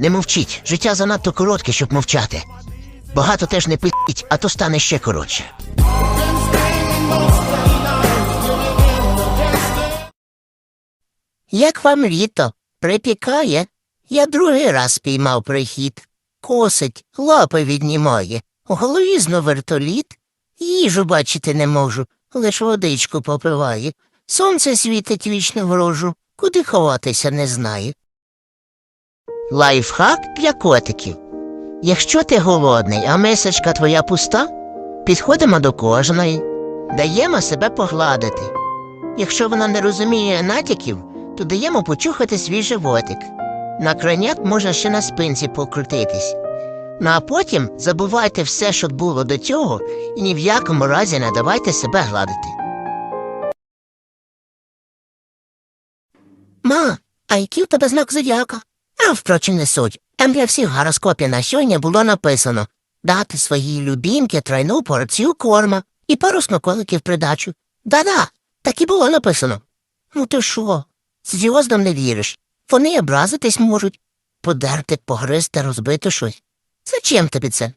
Не мовчіть. Життя занадто коротке, щоб мовчати. Багато теж не пить, а то стане ще коротше. Як вам літо? Припікає? Я другий раз спіймав прихід. Косить, лапи віднімає. У голові знов вертоліт. Їжу бачити не можу, лиш водичку попиваю. Сонце світить вічно ворожу, куди ховатися не знаю. Лайфхак для котиків. Якщо ти голодний, а мисочка твоя пуста, підходимо до кожної, даємо себе погладити. Якщо вона не розуміє натяків, то даємо почухати свій животик. На крайняк можна ще на спинці покрутитись. Ну а потім забувайте все, що було до цього, і ні в якому разі не давайте себе гладити. Ма, а який у тебе знак зодіака? А впрочем, не суть. Там для всіх гороскопі на сьогодні було написано дати своїй любімки тройну порцію корма і пару смаколиків придачу. Да-да, так і було написано. Ну ти що? Зв'яздам не віриш. Вони образитись можуть, подерти, погризти, розбити щось. Зачем тобі це?